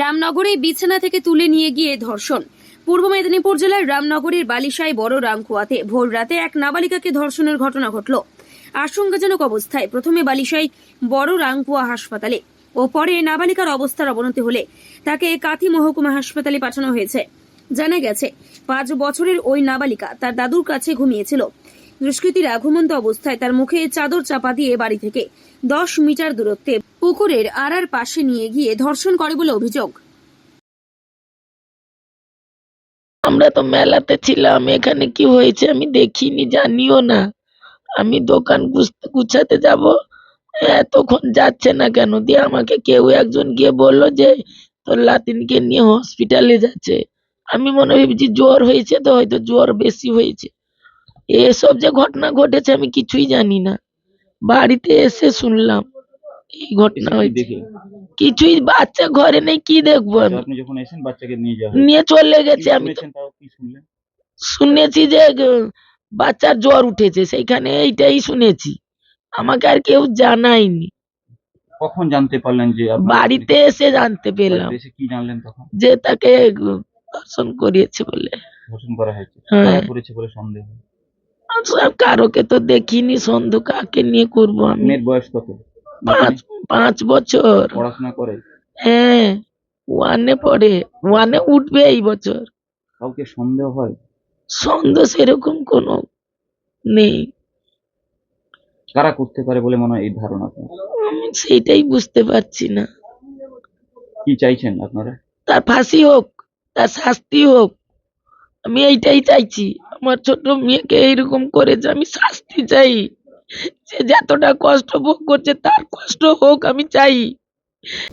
রামনগরে বিছানা থেকে তুলে নিয়ে গিয়ে ধর্ষণ। পূর্ব মেদিনীপুর জেলার রামনগরের বালিশাই বড় রামকুয়াতে ভোর রাতে এক নাবালিকাকে ধর্ষণের ঘটনা ঘটল। আশঙ্কাজনক অবস্থায় প্রথমে বালিশাই বড় রামকুয়া হাসপাতালে ও পরে নাবালিকার অবস্থার অবনতি হলে তাকে কাথি মহকুমা হাসপাতালে পাঠানো হয়েছে। জানা গেছে, পাঁচ বছরের ওই নাবালিকা তার দাদুর কাছে ঘুমিয়েছিল। দুষ্কৃতীরা ঘুমন্ত অবস্থায় তার মুখে চাদর চাপা দিয়ে বাড়ি থেকে দশ মিটার দূরত্বে পুকুরের আড়ার পাশে নিয়ে গিয়ে ধর্ষণ করে বলে অভিযোগ। আমরা তো মেলাতে ছিলাম, এখানে কি হয়েছে আমি দেখিনি, জানিও না। আমি দোকান গুছ- গুছাতে যাব, এতক্ষণ যাচ্ছে না কেন? দিয়ে আমাকে কেউ একজন গিয়ে বলল যে, তোর লাতিনকে নিয়ে হসপিটালে যাচ্ছে। আমি মনে ভেবেছি জ্বর হয়েছে তো, হয়তো জ্বর বেশি হয়েছে। এসব যে ঘটনা ঘটেছে আমি কিছুই জানি না। বাড়িতে এসে শুনলাম এই ঘটনা হয়েছে। কিছুই বাচ্চা ঘরে নেই কি দেখব আমি? আপনি যখন এসেন বাচ্চাকে নিয়ে যাওয়া নিয়ে চলে গেছে আমি শুনেছি যে বাচ্চার জ্বর উঠেছে সেইখানে এইটাই শুনেছি। আমাকে আর কেউ জানায়নি। কখন জানতে পারলেন যে বাড়িতে এসে জানতে পেলাম। কি জানলেন তখন? যে তাকে ধর্ষণ করিয়েছে বলে। ধর্ষণ করা হয়েছে। হ্যাঁ। করেছে বলে সন্দেহ। কারোকে তো দেখিনি সন্দেহ কাকে নিয়ে করব আমি? মেয়ের বয়স কত? পাঁচ পাঁচ বছর। পড়াশোনা করে? হ্যাঁ ওয়ানে পড়ে ওয়ানে উঠবে এই বছর। কাউকে সন্দেহ হয়? সন্দেহ সেরকম কোনো নেই। কারা করতে পারে বলে মনে হয় এই ধারণা? আমি সেইটাই বুঝতে পারছি না। কি চাইছেন আপনারা? তার ফাঁসি হোক তার শাস্তি হোক আমি এইটাই চাইছি। আমার ছোট মেয়েকে এইরকম করেছে আমি শাস্তি চাই। সে যতটা কষ্ট ভোগ করছে তার কষ্ট হোক আমি চাই।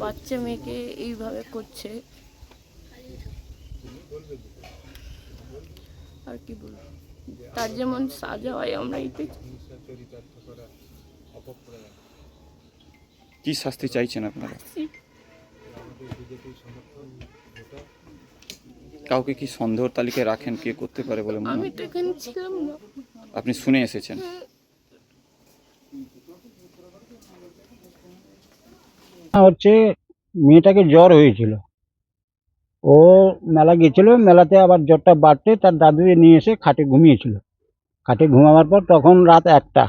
বাচ্চা মেয়েকে এইভাবে করছে। আর কি বলব? তার যেমন সাজা হয় আমরা এটাই কি শাস্তি চাইছেন আপনারা? কাউকে কি সন্দেহ তালিকায় রাখেন কে করতে পারে বলে মনে আমি হয়? তো এখানে ছিলাম না। আপনি শুনে এসেছেন। হচ্ছে মেয়েটাকে জ্বর হয়েছিল। ও মেলা গেছিল মেলাতে আবার জ্বরটা বাড়তে তার দাদু নিয়ে এসে খাটে ঘুমিয়েছিল। খাটে ঘুমাবার পর তখন রাত একটা।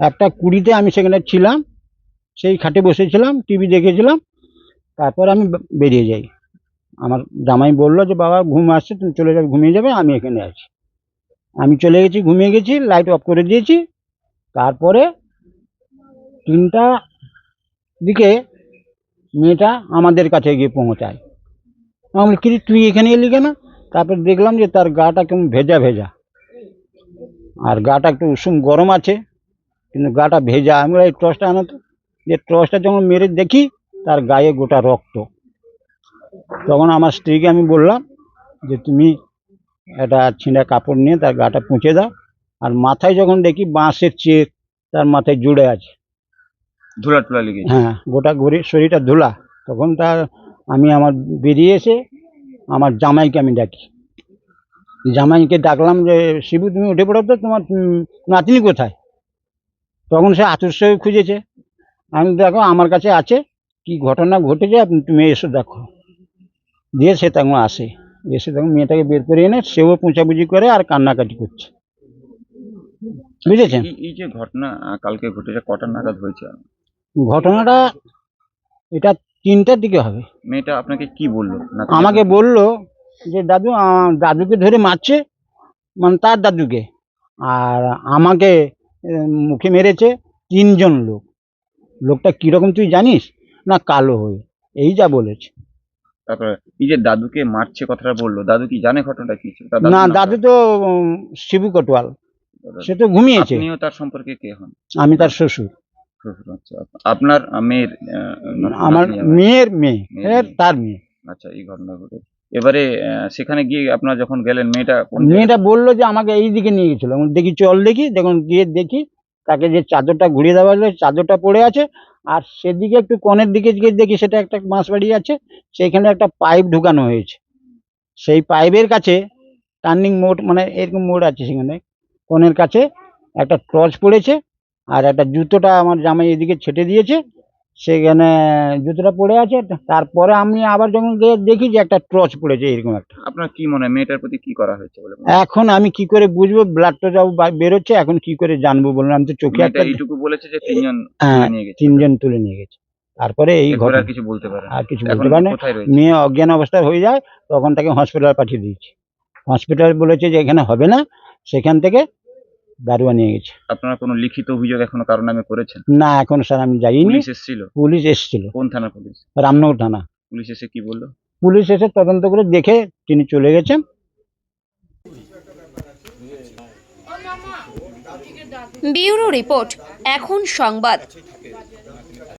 একটা কুড়িতে আমি সেখানে ছিলাম সেই খাটে বসেছিলাম টিভি দেখেছিলাম তারপর আমি বেরিয়ে যাই। আমার জামাই বলল যে বাবা ঘুম আসছে তুমি চলে যাবে ঘুমিয়ে যাবে আমি এখানে আছি। আমি চলে গেছি ঘুমিয়ে গেছি লাইট অফ করে দিয়েছি। তারপরে তিনটা দিকে মেয়েটা আমাদের কাছে গিয়ে পৌঁছায়। আমি কিরে তুই এখানে এলি কেন? তারপর দেখলাম যে তার গাটা কেমন ভেজা ভেজা। আর গাটা একটু উষুম গরম আছে কিন্তু গাটা ভেজা। আমি বলি, এই টর্চটা আনো তো। যে টর্চটা যখন মেরে দেখি তার গায়ে গোটা রক্ত। তখন আমার স্ত্রীকে আমি বললাম যে তুমি একটা ছিঁড়া কাপড় নিয়ে তার গাটা পুঁছে দাও আর মাথায় যখন দেখি বাঁশের চেক তার মাথায় জুড়ে আছে। ধুলা টুলা লেগেছে হ্যাঁ গোটা ঘুরে শরীরটা ধুলা। তখন তার আমি আমার বেরিয়ে এসে আমার জামাইকে আমি ডাকি। জামাইকে ডাকলাম যে শিবু তুমি উঠে পড়ো তো তোমার নাতনি কোথায়? তখন সে আতুর সঙ্গে খুঁজেছে। আমি দেখো আমার কাছে আছে। কি ঘটনা ঘটেছে আপনি তুমি এসে দেখো। দিয়ে সে তখন আসে। এসে তখন মেয়েটাকে বের করে এনে সেও পুঁচাপুচি করে আর কান্নাকাটি করছে। বুঝেছেন? এই- যে ঘটনা কালকে ঘটেছে কটার নাগাদ হয়েছে? ঘটনাটা এটা তিনটার দিকে হবে। মেয়েটা আপনাকে কি বলল? আমাকে বলল যে দাদু দাদুকে ধরে মারছে মানে তার দাদুকে। আর আমাকে মুখে মেরেছে তিনজন লোক। লোকটা কীরকম তুই জানিস? না কালো হয়ে। এই যা বলেছে। তারপরে এই যে দাদুকে মারছে কথাটা বলল দাদু কি জানে ঘটনাটা কি ছিল? না দাদু তো শিবু কটোয়াল সে তো ঘুমিয়েছে। আপনিও তার সম্পর্কে কে হন? আমি তার শ্বশুর। আচ্ছা। আপনার মেয়ের আমার মেয়ের মেয়ে তার মেয়ে। আচ্ছা এই ঘটনা ঘটে। এবারে সেখানে গিয়ে আপনার যখন গেলেন মেয়েটা মেয়েটা বলল যে আমাকে এই দিকে নিয়ে গেছিল। দেখি চল দেখি দেখুন গিয়ে দেখি। তাকে যে চাদরটা ঘুরিয়ে দেওয়া হলো চাদরটা পড়ে আছে আর সেদিকে একটু কনের দিকে দেখি, সেটা একটা মাছ বাড়ি আছে, সেইখানে একটা পাইপ ঢুকানো হয়েছে। সেই পাইপের কাছে টার্নিং মোড মানে এরকম মোড আছে সেখানে কনের কাছে একটা টর্চ পড়েছে, আর একটা জুতোটা আমার জামাই এদিকে ছেটে দিয়েছে সেখানে জুতোটা পড়ে আছে তারপরে আমি আবার যখন গিয়ে দেখি যে একটা টর্চ পড়েছে এরকম একটা। আপনার কি মনে হয় মেয়েটার প্রতি কি করা হয়েছে বলে মনে হয়? এখন আমি কি করে বুঝব ব্লাডটা যাও বেরোচ্ছে এখন কি করে জানব বলুন আমি তো চোখে মেয়েটা একটা এইটুকু বলেছে যে তিনজন হ্যাঁ, তুলে নিয়ে গেছে। তিনজন তুলে নিয়ে গেছে। তারপরে এই এরপরে ঘটনা আর কিছু বলতে পারে না। আর কিছু এখন বলতে পারে না। কোথায় রয়েছে? মেয়ে অজ্ঞান অবস্থায় হয়ে যায় তখন তাকে হসপিটাল পাঠিয়ে দিয়েছি। হসপিটাল বলেছে যে এখানে হবে না সেখান থেকে দারুয়া নিয়ে গেছে। আপনারা কোনো লিখিত অভিযোগ এখনও কারও নামে করেছেন? না এখন স্যার আমি যাইনি। পুলিশ এসেছিল? পুলিশ এসেছিল। কোন থানা পুলিশ? রামনগর থানা। পুলিশ এসে কি বলল? পুলিশ এসে তদন্ত করে দেখে তিনি চলে গেছেন। ব্যুরো রিপোর্ট এখন সংবাদ।